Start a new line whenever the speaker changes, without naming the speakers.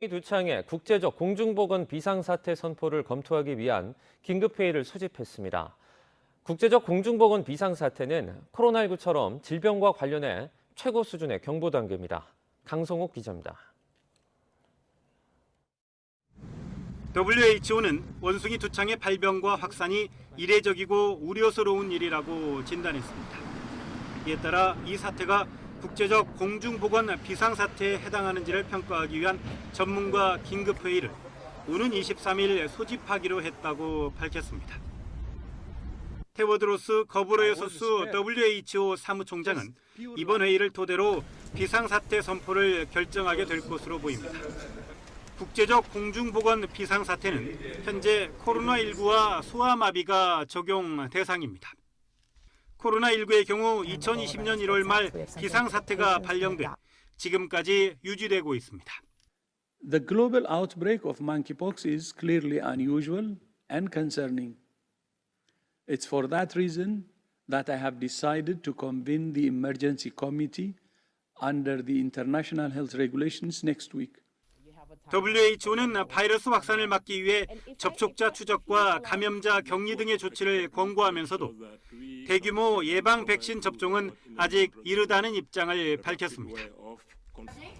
이두 창의 국제적 공중보건 비상사태 선포를 검토하기 위한 긴급회의를 소집했습니다. 국제적 공중보건 비상사태는 코로나19처럼 질병과 관련해 최고 수준의 경보 단계입니다. 강성욱 기자입니다.
WHO는 원숭이 두창의 발병과 확산이 이례적이고 우려스러운 일이라고 진단했습니다. 이에 따라 이 사태가 국제적 공중보건 비상사태에 해당하는지를 평가하기 위한 전문가 긴급회의를 오는 23일 소집하기로 했다고 밝혔습니다. 테워드로스 거브로에소스 WHO 사무총장은 이번 회의를 토대로 비상사태 선포를 결정하게 될 것으로 보입니다. 국제적 공중보건 비상사태는 현재 코로나19와 소아마비가 적용 대상입니다. 코로나19의 경우 2020년 1월 말 비상사태가 발령돼 지금까지 유지되고 있습니다.
The global outbreak of monkeypox is clearly unusual and concerning. It's for that reason that I have decided to convene the emergency committee under the international health regulations next week.
WHO는 바이러스 확산을 막기 위해 접촉자 추적과 감염자 격리 등의 조치를 권고하면서도 대규모 예방 백신 접종은 아직 이르다는 입장을 밝혔습니다.